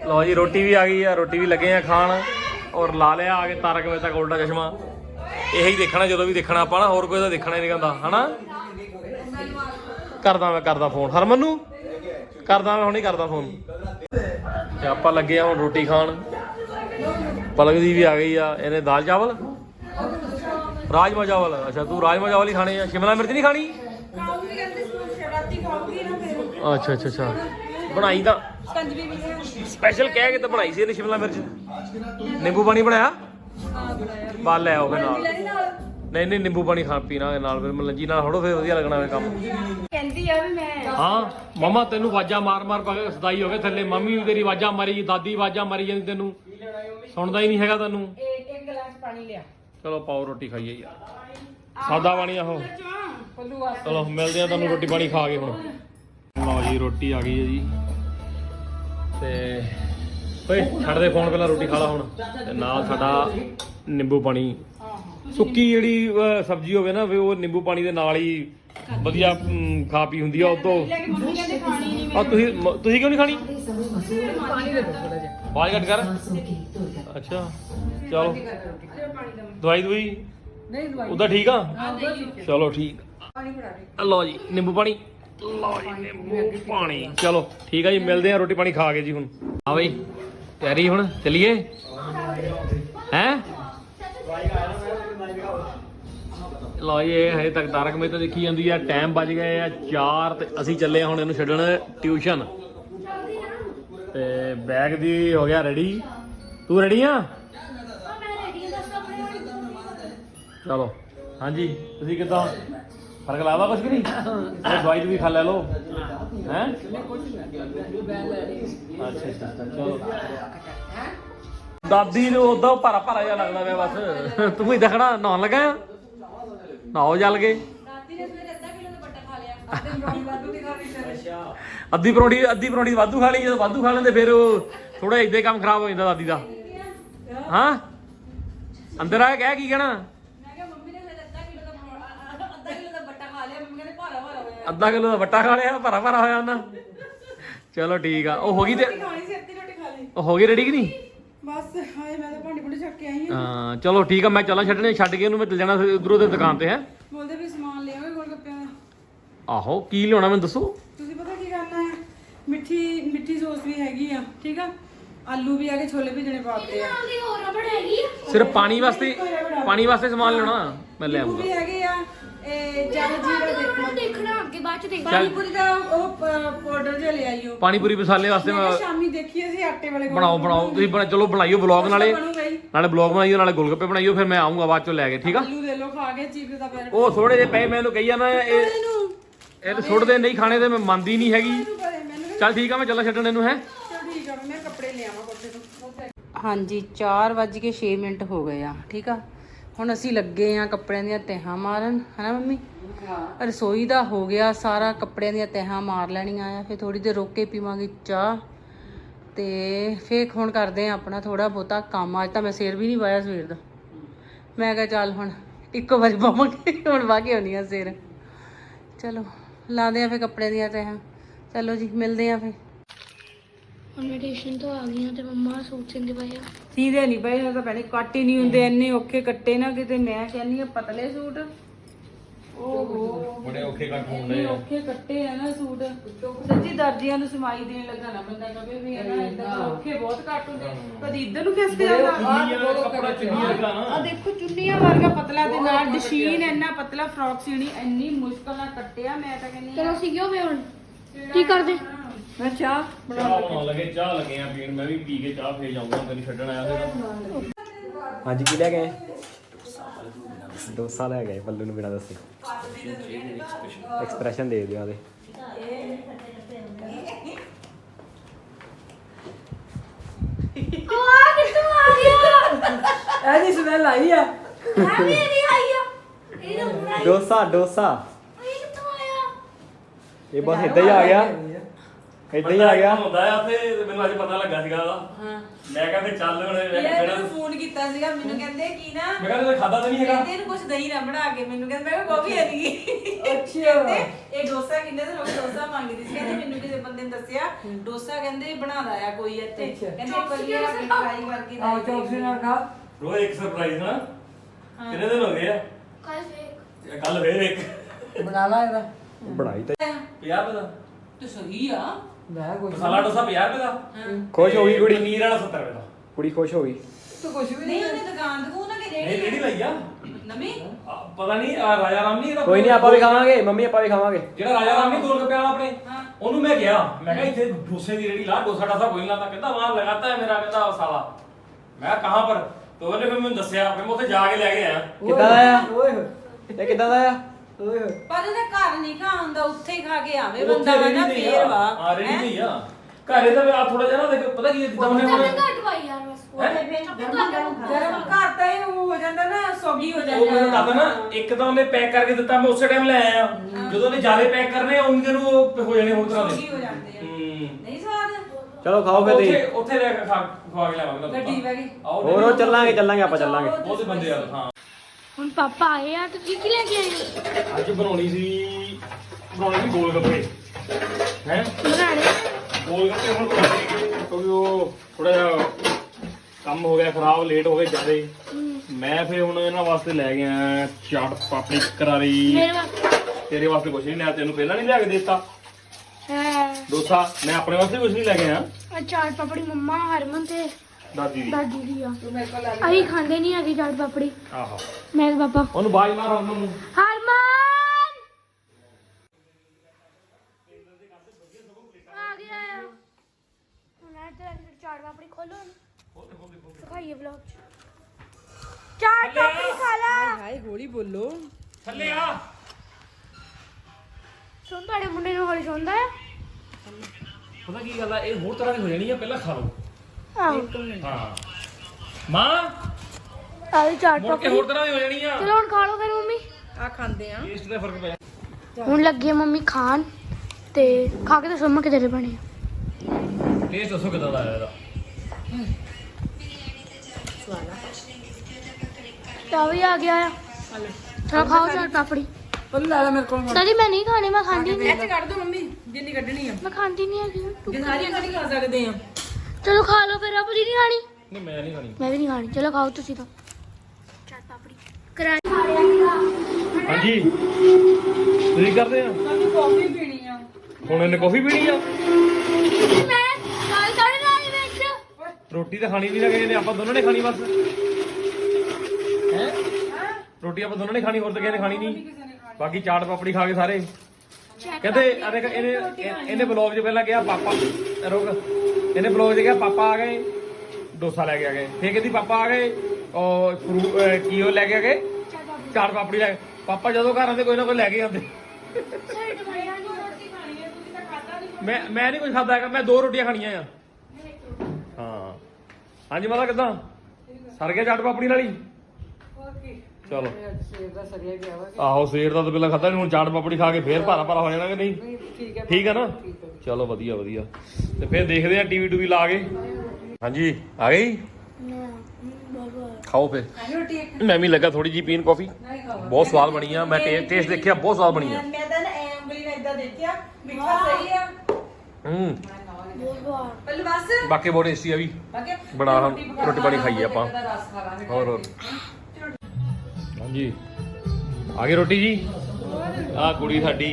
ਲਓ ਜੀ ਰੋਟੀ ਵੀ ਆ ਗਈ ਆ ਰੋਟੀ ਵੀ ਲੱਗੇ ਆ ਖਾਣ ਔਰ ਲਾ ਲਿਆ ਆ ਕੇ ਤਾਰਕ ਮਹਿਤਾ ਦਾ ਉਲਟਾ ਚਸ਼ਮਾ। ਇਹੀ ਦੇਖਣਾ ਜਦੋਂ ਵੀ ਦੇਖਣਾ ਆਪਾਂ ਨਾ ਹੋਰ ਕੋਈ ਤਾਂ ਦੇਖਣਾ ਹੀ ਨਹੀਂ ਕਹਿੰਦਾ ਹਨਾ? ਕਰਦਾ ਮੈਂ ਕਰਦਾ ਫੋਨ ਹਰਮਨ ਨੂੰ? ਕਰਦਾ ਮੈਂ ਹੁਣੇ ਕਰਦਾ ਫੋਨ ਤੇ ਆਪਾਂ ਲੱਗੇ ਆ ਹੁਣ ਰੋਟੀ ਖਾਣ। ਪਲਕ ਦੀ ਵੀ ਆ ਗਈ ਆ ਇਹਨੇ ਦਾਲ ਚਾਵਲ? ਰਾਜਮਾ ਚਾਵਲ। ਅੱਛਾ ਤੂੰ ਰਾਜਮਾ ਚਾਵਲ ਹੀ ਖਾਣੇ ਆ। ਸ਼ਿਮਲਾ ਮਿਰਚ ਨਹੀਂ ਖਾਣੀ? ਅੱਛਾ ਅੱਛਾ ਅੱਛਾ। ਬਣਾਈ ਤਾਂ ਸਪੈਸ਼ਲ ਕਹਿ ਕੇ ਤਾਂ ਬਣਾਈ ਸੀ ਇਹਨੇ ਸ਼ਿਮਲਾ ਮਿਰਚ। ਨਿੰਬੂ ਪਾਣੀ ਬਣਾਇਆ? ਬਾ ਲੈ ਆਓ ਫਿਰ ਨਾਲ। ਨਹੀਂ ਨਹੀਂ ਨਿੰਬੂ ਪਾਣੀ ਖਾ ਪੀਣਾ ਨਾਲ ਫਿਰ ਮਲੰਜੀ ਨਾਲ ਹੜੋ ਫਿਰ ਵਧੀਆ ਲੱਗਣਾ ਵੇ ਕੰਮ। ਕਹਿੰਦੀ ਆ ਵੀ ਮੈਂ ਹਾਂ ਮਮਾ ਤੈਨੂੰ ਆਵਾਜ਼ਾਂ ਮਾਰ ਮਾਰ ਪਾ ਕੇ ਸਦਾਈ ਹੋ ਗਏ ਥੱਲੇ। ਮੰਮੀ ਵੀ ਤੇਰੀ ਆਵਾਜ਼ਾਂ ਮਾਰੀ ਦਾਦੀ ਆਵਾਜ਼ਾਂ ਮਾਰੀ ਜਾਂਦੀ ਤੈਨੂੰ। ਸੁਣਦਾ ਹੀ ਨਹੀਂ ਹੈਗਾ ਤੈਨੂੰ। ਇੱਕ ਇੱਕ ਗਲਾਸ ਪਾਣੀ ਲਿਆ। ਚਲੋ ਪਾਓ ਰੋਟੀ ਖਾਈਏ ਯਾਰ। ਸਾਦਾ ਪਾਣੀ ਆਹੋ ਚਲੋ ਮਿਲਦੇ ਆ ਤੁਹਾਨੂੰ ਰੋਟੀ ਪਾਣੀ ਖਾ ਕੇ ਹੁਣ। ਲਓ ਜੀ ਰੋਟੀ ਆ ਗਈ ਹੈ ਜੀ। ਤੇ ਓਏ ਛੱਡ ਦੇ ਫੋਨ ਪਹਿਲਾਂ ਰੋਟੀ ਖਾ ਲਾ ਹੁਣ। ਤੇ ਨਾਲ ਸਾਡਾ ਨਿੰਬੂ ਪਾਣੀ। ਸੁੱਕੀ ਜਿਹੜੀ ਅਹ, ਸਬਜ਼ੀ ਹੋਵੇ ਨਾ ਵੀ ਉਹ ਨਿੰਬੂ ਪਾਣੀ ਦੇ ਨਾਲ ਹੀ ਵਧੀਆ ਅਮ, ਖਾ ਪੀ ਹੁੰਦੀ ਆ ਉਹ ਤੋਂ। ਆ ਤੁਸੀਂ ਮ- ਤੁਸੀਂ ਕਿਉਂ ਨਹੀਂ ਖਾਣੀ? ਆਵਾਜ਼ ਘੱਟ ਕਰ। ਅੱਛਾ ਚਲੋ। ਦਵਾਈ ਦਵਾਈ ਨਹੀਂ ਦਵਾਈ? ਉਹਦਾ ਠੀਕ ਆ? ਚਲੋ ਠੀਕ। ਆ ਲਓ ਜੀ ਨਿੰਬੂ ਪਾਣੀ। ਲਓ ਜੀ ਨਿੰਬੂ ਪਾਣੀ। ਚਲੋ ਠੀਕ ਆ ਜੀ ਮਿਲਦੇ ਆ ਰੋਟੀ ਪਾਣੀ ਖਾ ਕੇ ਜੀ ਹੁਣ। ਆ ਬਈ ਤਿਆਰੀ ਹੁਣ ਚਲਿਏ? ਹੈ? ਲਓ ਜੀ ਇਹ ਹਜੇ ਤੱਕ ਤਾਰਕ ਮਹਿਤਾ ਦੇਖੀ ਜਾਂਦੀ ਆ ਟਾਈਮ ਵੱਜ ਗਏ ਆ 4 ਤੇ ਅਸੀਂ ਚੱਲੇ ਹੁਣ ਇਹਨੂੰ ਛੱਡਣ ਟਿਊਸ਼ਨ ਤੇ ਬੈਗ ਦੀ ਹੋ ਗਿਆ ਰੈਡੀ ਤੂੰ ਰੈਡੀ ਆ? ਚਲੋ। ਹਾਂਜੀ, ਤੁਸੀਂ ਕਿੱਦਾਂ? ਫ਼ਰਕ ਲੱਗਦਾ ਕੁਛ ਕਿ ਨਹੀਂ? ਇਹ ਦਵਾਈ ਵੀ ਖਾ ਲੈ ਲੋ ਹੈ? ਅੱਛਾ ਅੱਛਾ ਚਲੋ। ਦਾਦੀ ਨੂੰ ਉਦਾਂ ਭਾਰਾ ਭਾਰਾ ਜਿਹਾ ਲੱਗਦਾ ਪਿਆ ਬਸ। ਤੂੰ ਹੀ ਦੇਖਣਾ, ਨਹਾਉਣ ਲੱਗਾ ਆ? ਨਹਾਓ ਜਲ ਗਏ। ਅੱਧੀ ਪਰੌਂਠੀ ਅੱਧੀ ਪਰੌਂਠੀ ਵਾਧੂ ਖਾ ਲਈ ਜਦੋਂ ਵਾਧੂ ਖਾ ਲੈਂਦੇ ਫਿਰ ਉਹ ਥੋੜਾ ਇਦਾਂ ਹੀ ਕੰਮ ਖਰਾਬ ਹੋ ਜਾਂਦਾ ਦਾਦੀ ਦਾ। ਹਾਂ? ਅੰਦਰ ਆ ਕੇ ਕਹਿ ਕੀ ਕਹਿਣਾ? ਮੈਂ ਕਿਹਾ ਮੰਮੀ ਨੇ ਫਿਰ ਅੱਧਾ ਕਿਲੋ ਦਾ ਪਰੌਂਠਾ- ਅੱਧਾ ਕਿਲੋ ਦਾ ਬੱਟਾ ਖਾ ਲਿਆ ਮੰਮੀ ਕਹਿੰਦੇ ਭਾਰਾ ਭਾਰਾ ਹੋਇਆ। ਅੱਧਾ ਕਿਲੋ ਦਾ ਵੱਟਾ ਖਾ ਲਿਆ ਭਰਾ ਭਰਾ ਹੋਇਆ ਉਹਨਾਂ। ਚਲੋ ਠੀਕ ਆ ਉਹ ਹੋ ਗਈ ਤੇ ਖਾਣੀ ਸੀ ਅੱਧੀ ਰੋਟੀ ਖਾ ਲਈ। ਉਹ ਹੋ ਗਈ ਰੈਡੀ ਕਿ ਨਹੀਂ? ਬਸ ਹਾਏ ਮੈਂ ਤਾਂ ਭਾਂਡੇ ਭੁੰਡੇ ਚੱਕ ਕੇ ਆਈ ਹਾਂ। ਚਲੋ ਠੀਕ ਆ ਮੈਂ ਚੱਲਾਂ ਛੱਡਣੇ ਛੱਡ ਕੇ ਉਹਨੂੰ ਮੈਂ ਚੱਲ ਜਾਣਾ ਉਧਰੋਂ ਦੇ ਦੁਕਾਨ ਤੇ ਹੈ? ਬੋਲਦੇ ਵੀ ਸਮਾਨ ਲੈ ਆਵੇ ਗੋਲ ਗੱਪਿਆਂ ਦਾ। ਆਹੋ ਕੀ ਲਿਆਉਣਾ ਮੈਨੂੰ ਦੱਸੋ? ਤੁਸੀਂ ਪਤਾ ਕੀ ਕਰਨਾ ਹੈ? ਮਿੱਠੀ ਮਿੱਠੀ ਸੌਸ ਵੀ ਹੈਗੀ ਆ ਠੀਕ ਆ? ਆਲੂ ਵੀ ਆ ਕੇ ਛੋਲੇ ਭਿਜਣੇ ਪਾਤੇ ਆ। ਦੀ ਹੋਰ ਰਬੜ ਹੈਗੀ ਆ। ਸਿਰਫ ਪਾਣੀ ਵਾਸਤੇ ਪਾਣੀ ਵਾਸਤੇ ਸਮਾਨ ਲਿਆਉਣਾ ਮੈਂ ਲੈ ਆਉਂਗਾ ਵੀ ਹੈਗੇ ਆ ਇਹ ਜਲ ਜੀਰਾ ਦੇਖੋ। ਉਹ ਦੇਖਣਾ ਅੱਗੇ ਬਾਅਦ ਚ ਦੇਖ ਪਾਣੀ ਪੂਰੀ ਦਾ ਉਹ ਪਾਊਡਰ ਜਿਹਾ ਲੈ ਆਈਓ। ਪਾਣੀ ਪੂਰੀ ਮਸਾਲੇ ਵਾਸਤੇ ਮੈਂ ਸ਼ਾਮੀ ਦੇਖੀ ਅਸੀਂ ਆਟੇ ਵਾਲੇ ਬਣਾਓ ਬਣਾਓ। ਤੁਸੀਂ ਬਣਾ ਚਲੋ ਬਣਾਈਓ ਵਲੌਗ ਨਾਲੇ। ਨਾਲੇ ਵਲੌਗ ਬਣਾਈਓ ਨਾਲੇ ਗੋਲਗੱਪੇ ਬਣਾਈਓ ਫਿਰ ਮੈਂ ਆਉਂਗਾ ਬਾਅਦ ਚੋਂ ਲੈ ਕੇ ਠੀਕ ਆ? ਆਲੂ ਦੇ ਲੋ ਖਾ ਕੇ ਚੀਕ ਦਾ ਪੈਰ ਉਹ ਥੋੜੇ ਜਿਹੇ ਪਏ ਮੈਨੂੰ ਕਹੀ ਜਾਂਦਾ ਇਹ ਇਹਨੂੰ ਇਹ ਤਾਂ ਸੁੱਟਦੇ ਨਹੀਂ ਖਾਣੇ ਤੇ ਮੈਂ ਮੰਨਦੀ ਨਹੀਂ ਹੈਗੀ। ਚੱਲ ਠੀਕ ਆ ਮੈਂ ਚੱਲਾਂ ਛੱਡਣ ਇਹਨੂੰ ਹੈ? ਚਲ ਠੀਕ ਆ ਮੈਂ ਕੱਪੜੇ ਲਿਆਵਾਂ ਕੋਠੇ ਤੋਂ ਹਾਂਜੀ 4:06 ਮਿੰਟ ਹੋ ਗਏ ਆ ਠੀਕ ਆ? ਹੁਣ ਅਸੀਂ ਲੱਗੇ ਆ ਕੱਪੜਿਆਂ ਦੀਆਂ ਤਹਾਂ ਮਾਰਨ ਹਨਾ ਮੰਮੀ? ਰਸੋਈ ਦਾ ਹੋ ਗਿਆ ਸਾਰਾ ਕੱਪੜਿਆਂ ਦੀਆਂ ਤਹਾਂ ਮਾਰ ਲੈਣੀਆਂ ਆ ਫਿਰ ਥੋੜੀ ਦੇਰ ਰੋਕ ਕੇ ਪੀਵਾਂਗੇ ਚਾਹ ਤੇ ਫੇਰ ਹੁਣ ਕਰਦੇ ਆ ਆਪਣਾ ਥੋੜਾ ਬਹੁਤਾ ਕੰਮ। ਅੱਜ ਤਾਂ ਮੈਂ ਸਿਰ ਵੀ ਨਹੀਂ ਵਾਇਆ ਸਵੇਰ ਦਾ। ਮੈਂ ਕਿਹਾ ਚੱਲ ਹੁਣ ਇੱਕੋ ਵਾਰੀ ਪਾਵਾਂਗੇ ਹੁਣ ਵਾਹ ਕੇ ਆਉਣੀ ਆ ਸਿਰ। ਚਲੋ ਲਾਦੇ ਆ ਫੇ ਕੱਪੜੇ ਦੀਆਂ ਤਹਾਂ। ਚਲੋ ਜੀ ਮਿਲਦੇ ਆ ਫੇ ਹੁਣ ਮੈਂ ਟਿਊਸ਼ਨ ਤੋਂ ਆ ਗਈ ਹਾਂ ਤੇ ਮੰਮਾ ਸੂਟ ਸਿੰਦੇ ਪਏ ਆ। ਸੀਦੇ ਨਹੀਂ ਪਏ ਉਹ ਤਾਂ ਭੈਣੇ ਕੱਟ ਹੀ ਨਹੀਂ ਹੁੰਦੇ ਇੰਨੇ ਔਖੇ ਕੱਟੇ ਨਾ ਕਿਤੇ ਮੈਂ ਕਹਿੰਨੀ ਆ ਪਤਲੇ ਸੂਟ। ਓਹੋ। ਬੜੇ ਔਖੇ ਕੱਟ ਇੰਨੇ ਔਖੇ ਕੱਟੇ ਆ ਨਾ ਸੂਟ। ਸੱਚੀ ਦਰਜੀਆਂ ਨੂੰ ਸਮਾਈ ਦੇਣ ਲੱਗਾ ਨਾ ਬੰਦਾ ਕਵੇ ਵੀ ਇਹ ਨਾ ਇਦਾਂ ਔਖੇ ਬਹੁਤ ਕੱਟ ਹੁੰਦੇ। ਕਦੀ ਇੱਧਰ ਨੂੰ ਖਿਸਕ ਜਾਂਦਾ। ਕੱਪੜਾ ਚੰਗੀ ਲੱਗਾ ਨਾ। ਆ ਦੇਖੋ ਚੁੰਨੀਆਂ ਵਰਗਾ ਪਤਲਾ ਤੇ ਨਾਲ ਡਸ਼ੀਨ ਇੰਨਾ ਪਤਲਾ ਫਰੋਕ ਸੀਣੀ ਇੰਨੀ ਮੁਸ਼ਕਲ ਨਾਲ ਕੱਟਿਆ ਮੈਂ ਤਾਂ ਕਹਿੰਨੀ ਚਲੋ ਸਿੱਖਿਓ ਫੇ ਹੁਣ? ਕੀ ਕਰਦੇ? ਮੈਂ ਚਾਹ ਚਾਹ ਬਣਾਉਣ ਲੱਗੇ ਚਾਹ ਲੱਗੇ ਆ ਪੀਣ ਮੈਂ ਵੀ ਪੀ ਕੇ ਚਾਹ ਫੇਰ ਜਾਊਂਗਾ ਤੈਨੂੰ ਛੱਡਣ ਆਇਆ ਸੀਗਾ। ਹਾਂਜੀ ਕੀ ਲੈ ਗਏ ਡੋਸਾ ਲੈ ਗਏ ਬੱਲੂ ਨੂੰ ਬਿਨਾਂ ਦੱਸੇ। ਐਕਸਪ੍ਰੈਸ਼ਨ ਦੇ ਦਿਓ ਉਹਦੇ ਆ ਕਿੱਥੋਂ ਆ ਗਿਆ ਇਹਦੀ ਸਮੈਲ ਆਈ ਆ। ਆ ਵੀ ਨਹੀਂ ਆਈ ਆ। ਇਹ ਤਾਂ ਹੁਣ ਆਈ ਡੋਸਾ ਡੋਸਾ। ਇਹ ਕਿੱਥੋਂ ਆਇਆ? ਇਹ ਬਸ ਇਦਾਂ ਹੀ ਆ ਗਿਆ। ਇਦਾਂ ਹੀ ਆ ਗਿਆ। ਹੁੰਦਾ ਆ ਤੇ ਮੈਨੂੰ ਅੱਜ ਪਤਾ ਲੱਗਾ ਸੀਗਾ ਉਹਦਾ। ਹਾਂ। ਮੈਂ ਕਿਹਾ ਫੇ ਚੱਲ ਹੁਣ ਇਹ ਮੈਨੂੰ ਫੋਨ ਕੀਤਾ ਸੀਗਾ ਮੈਨੂੰ ਕਹਿੰਦੇ ਕੀ ਨਾ ਮੈਂ ਕਹਿੰਦਾ ਖਾਦਾ ਤਾਂ ਨਹੀਂ ਹੈਗਾ? ਕਹਿੰਦੇ ਇਹਨੂੰ ਕੁਝ ਦਹੀਂ ਨਾ ਬਣਾ ਕੇ ਮੈਨੂੰ ਕਹਿੰਦੇ ਮੈਂ ਕਿਹਾ ਗੋਭੀ ਨਹੀਂ ਅੱਛਾ। ਇਹ ਡੋਸਾ ਕਿੰਨੇ ਦਿਨ ਹੋ ਗਏ ਡੋਸਾ ਮੰਗਦੀ ਸੀ। ਕਹਿੰਦੇ ਮੈਨੂੰ ਕਿਸੇ ਬੰਦੇ ਨੇ ਦੱਸਿਆ ਡੋਸਾ ਕਹਿੰਦੇ ਬਣਾਦਾ ਆ ਕੋਈ ਇੱਥੇ। ਕਹਿੰਦੇ ਇੱਕ ਵਾਰੀ ਆ ਕੇ ਟਰਾਈ ਕਰਕੇ ਆਹ ਚੌਕਸੇ ਨਾਲ ਖਾ ਰੋ ਇੱਕ ਸਰਪ੍ਰਾਈਜ਼ ਨਾ। ਕਿੰਨੇ ਦਿਨ ਹੋ ਗਏ ਆ? ਕੱਲ ਫੇਰ ਇੱਕ। ਬਣਾ ਲਾ ਇਹਦਾ। ਬਣਾਈ ਤਾਂ 50 ਰੁਪਏ ਦਾ। ਤੂੰ ਸਹੀ ਆ। ਲੈ ਕੋਈ ਮਸਾਲਾ ਡੋਸਾ 50 ਰੁਪਏ ਦਾ ਖੁਸ਼ ਹੋ ਗਈ ਕੁੜੀ? ਪਨੀਰ ਵਾਲਾ 70 ਰੁਪਏ ਦਾ। ਕੁੜੀ ਖੁਸ਼ ਹੋ ਗਈ ਤੂੰ ਕੁਝ ਵੀ ਨਹੀਂ ਉਹਨੇ ਦੁਕਾਨ ਦਕੂ ਨਾ ਕਿ ਨਹੀਂ ਰੇੜੀ ਲਈ ਆ? ਨਵੀਂ? ਆ, ਪਤਾ ਨਹੀਂ ਆ ਰਾਜਾ ਰਾਮ ਨਹੀਂ ਇਹਦਾ ਕੋਈ ਨਹੀਂ ਆਪਾਂ ਵੀ ਖਾਵਾਂਗੇ ਮੰਮੀ ਆਪਾਂ ਵੀ ਖਾਵਾਂਗੇ। ਜਿਹੜਾ ਰਾਜਾ ਰਾਮ ਨਹੀਂ ਗੋਲ ਗੱਪੇ ਵਾਲਾ ਆਪਣੇ ਹਾਂ। ਉਹਨੂੰ ਮੈਂ ਗਿਆ ਮੈਂ ਕਿਹਾ ਇੱਥੇ ਡੋਸੇ ਦੀ ਰੇੜੀ ਲਾ ਡੋਸਾ ਡਾਸਾ ਕੋਈ ਨਹੀਂ ਲਾਤਾ ਕਹਿੰਦਾ ਵਹਾਂ ਲਗਾਤਾ ਹੈ ਮੇਰਾ ਕਹਿੰਦਾ ਉਹ ਸਾਲਾ ਮੈਂ ਕਿਹਾ ਪਰ? ਤੇ ਉਹਨੇ ਫਿਰ ਮੈਨੂੰ ਦੱਸਿਆ ਫਿਰ ਮੈਂ ਉੱਥੇ ਜਾ ਕੇ ਲੈ ਕੇ ਆਇਆ। ਕਿੱਦਾਂ ਦਾ ਆ? ਇਹ ਕਿੱਦਾਂ ਦਾ ਆ? ਪਰ ਇਹਦਾ ਘਰ ਨਹੀਂ ਖਾ ਹੁੰਦਾ ਉੱਥੇ ਹੀ ਖਾ ਕੇ ਆਵੇ ਉੱਥੇ ਬੰਦਾ ਰੇਹੜੀ ਨਾ ਤੇ ਹੀ ਫੇਰ ਆ। ਵਾ ਹਾਂ ਰੇੜੀ ਤੇ ਹੀ ਆ। ਘਰੇ ਤਾਂ ਆ ਥੋੜਾ ਜਿਹਾ ਨਾ ਦੇਖ ਪਤਾ ਕੀ ਜਿੱਦਾਂ ਉਹਨੇ ਹੁਣ ਘੱਟ ਪਾਈ ਯਾਰ ਬਸ। ਗਰਮ ਘਰ ਤਾਂ ਇਹ ਹੋ ਜਾਂਦਾ ਨਾ ਸੌਗੀ ਹੋ ਉਹ ਮੈਨੂੰ ਦੱਸਦਾ ਨਾ ਇੱਕ ਤਾਂ ਉਹਨੇ ਪੈਕ ਕਰਕੇ ਦਿੱਤਾ ਮੈਂ ਉਸੇ ਟਾਈਮ ਲੈ ਆਇਆ। ਜਦੋਂ ਉਹਨੇ ਜ਼ਿਆਦਾ ਪੈਕ ਕਰਨੇ ਆ ਉਨੀ ਨੂੰ ਉਹ ਹੋ ਜਾਣੇ ਹੋਰ ਤਰ੍ਹਾਂ ਦੇ। ਹੋ ਜਾਂਦੇ ਆ। ਹੂੰ। ਨਹੀਂ ਸਵਾਦ? ਚਲੋ ਖਾਓ ਫਿਰ ਉੱਥੇ ਤੁਸੀਂ। ਉੱਥੇ ਲੈ ਕੇ ਖਾ ਖਵਾ ਕੇ ਲਿਆਵਾਂਗੇ ਤੁਹਾਨੂੰ ਗੱਡੀ ਵਗੀ ਆਓ ਹੋਰ ਹੋਰ ਚੱਲਾਂਗੇ ਚੱਲਾਂਗੇ ਆਪਾਂ ਚੱਲਾਂਗੇ। ਉਹਦੇ ਬੰਦੇ ਆ ਹਾਂ। ਹੁਣ ਪਾਪਾ ਆਏ ਆ ਤੁਸੀਂ ਕੀ ਲੈ ਕੇ ਆਏ ਹੋ? ਅੱਜ ਬਣਾਉਣੀ ਸੀ ਬਣਾਉਣੀ ਸੀ ਗੋਲ ਗੱਪੇ ਹੈ? ਬਣਾਣੇ ਗੋਲ ਗੱਪੇ ਹੁਣ ਬਣਾਉਣੇ ਕਿਉਂਕਿ ਉਹ ਥੋੜਾ ਜਿਹਾ ਕੰਮ ਹੋ ਗਿਆ ਖਰਾਬ ਲੇਟ ਹੋ ਗਏ ਜਿਆਦੇ। ਮੈਂ ਫਿਰ ਹੁਣ ਇਹਨਾਂ ਵਾਸਤੇ ਲੈ ਗਿਆ ਚਾਟ ਪਾਪੜੀ ਕਰਾਰੀ ਮੇਰੇ ਵਾਸਤੇ? ਤੇਰੇ ਵਾਸਤੇ ਕੁਝ ਨਹੀਂ ਲਿਆ ਤੈਨੂੰ ਪਹਿਲਾਂ ਨਹੀਂ ਲਿਆ ਕੇ ਦਿੱਤਾ। ਹੈ। ਡੋਸਾ ਮੈਂ ਆਪਣੇ ਵਾਸਤੇ ਕੁਝ ਨਹੀਂ ਲੈ ਕੇ ਆਇਆ। ਚਾਟ ਪਾਪੜੀ ਮੰਮਾ ਹਰਮਨ ਤੇ। ਦਾਦੀ ਦੀ। ਦਾਦੀ ਦੀ ਆ। ਅਸੀਂ ਖਾਂਦੇ ਨਹੀਂ ਹੈਗੇ ਚਾਟ ਪਾਪੜੀ। ਆਹੋ। ਮੈਂ ਤੇ ਪਾਪਾ। ਉਹਨੂੰ ਬਾਜ ਮਾਰ ਉਹਨਾਂ ਨੂੰ। ਹਰਮਨ! ਆ ਗਿਆ ਆ। ਹੁਣ ਆ ਤੇ ਚਾਟ ਪਾਪੜੀ ਖੋਲੋ ਦਿਖਾਈਏ ਵਲੌਗ ਚਾਟ ਪਾਪੜੀ ਖਾ ਲਾ। ਹਾਏ ਹੌਲੀ ਬੋਲੋ। ਥੱਲੇ ਆ। ਸੁਣ ਤੁਹਾਡੇ ਮੁੰਡੇ ਨੂੰ ਹੌਲੀ ਸੁਣਦਾ ਹੈ ਪਤਾ ਕੀ ਗੱਲ ਆ ਇਹ ਹੋਰ ਤਰ੍ਹਾਂ ਦੀ ਹੋ ਜਾਣੀ ਆ ਪਹਿਲਾਂ ਖਾ ਲਓ। ਆਹੋ। ਹਾਂ। ਮਾਂ? ਆ ਵੀ ਚਾਟ ਮੁੜ ਕੇ ਪਾਪੜੀ ਹੋਰ ਤਰ੍ਹਾਂ ਦੀ ਹੋ ਜਾਣੀ ਆ। ਚਲੋ ਹੁਣ ਖਾ ਲਓ ਫਿਰ ਮੰਮੀ। ਆ ਖਾਂਦੇ ਆ। ਟੇਸਟ ਦਾ ਫ਼ਰਕ ਪਿਆ ਹੁਣ ਲੱਗੀ ਆ ਮੰਮੀ ਖਾਣ ਤੇ ਖਾ ਕੇ ਦੱਸੋ ਮੰਮਾ ਕਿਦਾਂ ਦੇ ਬਣੇ ਆ। ਟੇਸਟ ਦੱਸੋ ਕਿਦਾਂ ਦਾ ਆਇਆ ਇਹਦਾ। ਤਾਂ ਵੀ ਆ ਗਿਆ ਆ। ਚਲੋ ਖਾਓ ਚਾਟ ਪਾਪੜੀ ਉਹਨੂੰ ਲੈ ਲੈ ਮੇਰੇ ਕੋਲ ਦਾਦੀ ਮੈਂ ਨਹੀਂ ਖਾਣੀ ਮੈਂ ਖਾਂਦੀ ਨਹੀਂ ਇੱਥੇ ਕੱਢ ਦੋ ਮੰਮੀ ਜਿੰਨੀ ਕੱਢਣੀ ਆ। ਮੈਂ ਖਾਂਦੀ ਨਹੀਂ ਹੈਗੀ। ਜੇ ਸਾਰੀ ਨਹੀਂ ਖਾ ਸਕਦੇ ਆ। ਚਲੋ ਖਾ ਲਓ ਫਿਰ ਆਪ ਜੀ ਨਹੀਂ ਖਾਣੀ। ਨਹੀਂ ਮੈਂ ਨਹੀਂ ਖਾਣੀ। ਮੈਂ ਵੀ ਨਹੀਂ ਖਾਣੀ। ਚਲੋ ਖਾਓ ਤੁਸੀਂ ਤਾਂ। ਚਾਟ ਪਾਪੜੀ। ਕਰਾ ਹਾਂਜੀ। ਤੁਸੀਂ ਕਰਦੇ ਆ? ਸਾਨੂੰ ਕਾਫੀ ਪੀਣੀ ਆ। ਹੁਣ ਇਹਨੇ ਕਾਫੀ ਪੀਣੀ ਆ? ਮੈਂ ਕੱਲ ਸਾਡੇ ਨਾਲ ਵਿੱਚ। ਰੋਟੀ ਤਾਂ ਖਾਣੀ ਨਹੀਂ ਲੱਗੇ ਨੇ ਆਪਾਂ ਦੋਨਾਂ ਨੇ ਖਾਣੀ ਬਸ। ਹੈ? ਰੋਟੀ ਆਪਾਂ ਦੋਨਾਂ ਨੇ ਖਾਣੀ ਹੋਰ ਤਾਂ ਕਿਸੇ ਨੇ ਖਾਣੀ ਨਹੀਂ। ਬਾਕੀ ਚਾਟ ਪਾਪੜੀ ਖਾ ਕੇ ਸਾਰੇ। ਕਹਿੰਦੇ ਅਰੇ ਇਹਨੇ ਇਹ- ਇਹਨੇ ਬਲੌਗ 'ਚ ਪਹਿਲਾਂ ਕਿਹਾ ਪਾਪਾ ਰੁਕ। ਇਹਨੇ ਬਲੌਗ 'ਚ ਕਿਹਾ ਪਾਪਾ ਆ ਗਏ। ਡੋਸਾ ਲੈ ਕੇ ਆ ਗਏ। ਫੇਰ ਕਹਿੰਦੀ ਪਾਪਾ ਆ ਗਏ। ਉਹ ਫਰੂ- ਅਹ ਕੀ ਉਹ ਲੈ ਕੇ ਆ ਗਏ? ਚਾਟ ਪਾਪੜੀ ਲੈ ਕੇ। ਪਾਪਾ ਜਦੋਂ ਘਰ ਆਉਂਦੇ ਕੋਈ ਨਾ ਕੋਈ ਲੈ ਕੇ ਆਉਂਦੇ। ਮੈਂ ਮੈਂ ਨਹੀਂ ਕੁਝ ਖਾਦਾ ਹੈਗਾ ਮੈਂ ਦੋ ਰੋਟੀਆਂ ਖਾਣੀਆਂ ਆ। ਹਾਂ। ਹਾਂਜੀ ਮਾਤਾ ਕਿਦਾਂ? ਸਰ ਗਿਆ ਚਾਟ ਪਾਪੜੀ ਨਾਲ ਚਲੋ। ਸੇਬ ਦਾ ਸਰਿਆ ਗਿਆ ਵਾ ਆਹੋ ਸਵੇਰ ਦਾ ਤਾਂ ਪਹਿਲਾਂ ਖਾਦਾ ਨਹੀਂ ਹੁਣ ਚਾਟ ਪਾਪੜੀ ਖਾ ਕੇ ਫੇਰ ਭਾਰਾ ਭਾਰਾ ਹੋ ਜਾਣਾ ਕਿ ਨਹੀਂ? ਠੀਕ ਹੈ ਠੀਕ ਹੈ ਨਾ? ਚਲੋ ਵਧੀਆ ਵਧੀਆ। ਤੇ ਫਿਰ ਦੇਖਦੇ ਆ ਟੀਵੀ ਟੂਵੀ ਲਾ ਕੇ। ਹਾਂਜੀ ਆ ਗਈ ਖਾਓ ਫੇ ਰੋਟੀ ਇੱਕ ਮੈਂ ਵੀ ਲੱਗਾ ਥੋੜੀ ਜੀ ਪੀਣ ਕਾਫੀ। ਨਹੀਂ ਖਾਵਾ ਬਹੁਤ ਸਵਾਦ ਬਣੀ ਆ ਮੈਂ ਟੇਸਟ ਦੇਖਿਆ ਬਹੁਤ ਸਵਾਦ ਬਣੀ ਆ। ਮੈਂ ਤਾਂ ਨਾ ਐ ਉਂਗਲੀ ਨਾਲ ਇਦਾਂ ਦੇਖਿਆ ਮਿੱਠਾ ਸਹੀ ਆ। ਹੂੰ। ਪਹਿਲੇ ਬਸ। ਬਾਕੀ ਬਹੁਤ ਟੇਸਟੀ ਆ ਵੀ। ਬਾਕੀ ਬਣਾ ਰੋਟੀ ਪਾਣੀ ਖਾਈਏ ਆਪਾਂ। ਇਹਦਾ ਰਸ ਖਾ ਲਾਂਗੇ ਹੋਰ ਹੋਰ। ਹਾਂਜੀ। ਆ ਗਈ ਰੋਟੀ ਜੀ। ਆ ਕੁੜੀ ਸਾਡੀ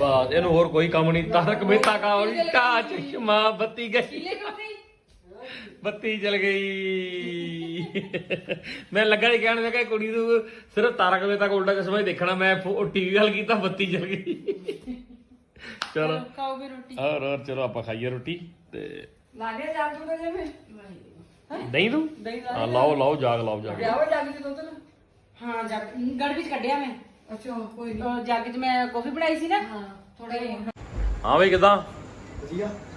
ਬਸ ਇਹਨੂੰ ਹੋਰ ਕੋਈ ਕੰਮ ਨਹੀਂ। ਤਾਰਕ ਮਹਿਤਾ ਕਾ ਉਲਟਾ ਚਸ਼ਮਾ ਬੱਤੀ ਗਈ। ਬੱਤੀ ਚਲ ਗਈ। ਮੈਂ ਲੱਗਾ ਨਹੀਂ ਕਹਿਣ ਲੱਗਾ ਕੁੜੀ ਨੂੰ ਸਿਰਫ ਤਾਰਕ ਮਹਿਤਾ ਕਾ ਉਲਟਾ ਚਸ਼ਮਾ ਹੀ ਦੇਖਣਾ। ਮੈਂ ਟੀਵੀ ਵੱਲ ਕੀਤਾ ਬੱਤੀ ਚਲ ਗਈ। ਚਲੋ। ਖਾਓ ਵੀ ਰੋਟੀ। ਹੋਰ ਹੋਰ ਚਲੋ ਆਪਾਂ ਖਾਈਏ ਰੋਟੀ ਤੇ ਲਾਗੇ ਜਾ ਕੇ ਉਹਦੇ ਜਿਵੇਂ ਦਹੀਂ ਤੂੰ? ਦਹੀਂ ਹਾਂ ਲਾਓ ਲਾਓ ਜਾਗ ਲਾਓ ਜਾਗ। ਵਿਆਹ ਜੱਗ ਚ ਦੁੱਧ ਹਾਂ ਜੱਗ ਗੜ ਵਿੱਚ ਕੱਢਿਆ ਮੈਂ। ਅੱਛਾ ਕੋਈ ਨਹੀਂ ਜੱਗ ਚ ਮੈਂ ਕਾਫੀ ਬਣਾਈ ਸੀ ਨਾ। ਹਾਂ ਥੋੜਾ ਜਿਹਾ। ਹਾਂ ਬਈ ਕਿਦਾਂ?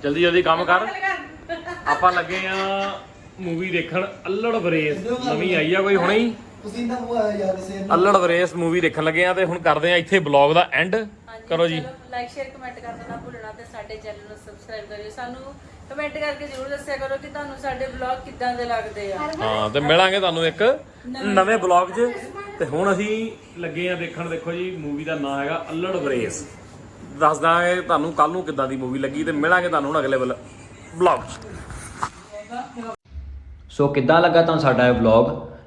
ਜਲਦੀ ਜਲਦੀ ਕੰਮ ਕਰ। ਆਪਾਂ ਲੱਗੇ ਆ ਮੂਵੀ ਦੇਖਣ ਅੱਲੜ ਬਰੇਸ ਨਵੀਂ ਆਈ ਆ ਕੋਈ ਹੁਣੇ ਹੀ? ਆਇਆ ਯਾਰ ਅੱਲੜ ਬਰੇਸ ਮੂਵੀ ਦੇਖਣ ਲੱਗੇ ਆ ਤੇ ਹੁਣ ਕਰਦੇ ਆ ਇੱਥੇ ਬਲੌਗ ਦਾ ਐਂਡ ਕਰੋ ਜੀ। ਲਾਈਕ ਸ਼ੇਅਰ ਕਮੈਂਟ ਕਰਨਾ ਨਾ ਭੁੱਲਣਾ ਤੇ ਸਾਡੇ ਚੈਨਲ ਨੂੰ ਸਬਸਕ੍ਰਾਈਬ ਕਰਿਓ। ਸਾਨੂੰ ਕਮੈਂਟ ਕਰਕੇ ਜ਼ਰੂਰ ਦੱਸਿਆ ਕਰੋ ਕਿ ਤੁਹਾਨੂੰ ਸਾਡੇ ਵਲੌਗ ਕਿੱਦਾਂ ਦੇ ਲੱਗਦੇ ਆ। ਹਾਂ ਤੇ ਮਿਲਾਂਗੇ ਤੁਹਾਨੂੰ ਇੱਕ ਨਵੇਂ ਬਲੌਗ 'ਚ। ਤੇ ਹੁਣ ਅਸੀਂ ਲੱਗੇ ਆ ਦੇਖਣ ਦੇਖੋ ਜੀ ਮੂਵੀ ਦਾ ਨਾਮ ਹੈਗਾ ਅੱਲੜ ਬਰੇਸ ਦੱਸ ਦਾਂਗੇ ਤੁਹਾਨੂੰ ਕੱਲ ਨੂੰ ਕਿੱਦਾਂ ਦੀ ਮੂਵੀ ਲੱਗੀ ਤੇ ਮਿਲਾਂਗੇ ਤੁਹਾਨੂੰ ਹੁਣ ਅਗਲੇ ਬਲੌਗ 'ਚ। ਸੋ ਕਿੱਦਾਂ ਲੱਗਾ ਤੁਹਾਨੂੰ ਸਾਡਾ ਇਹ ਵਲੌਗ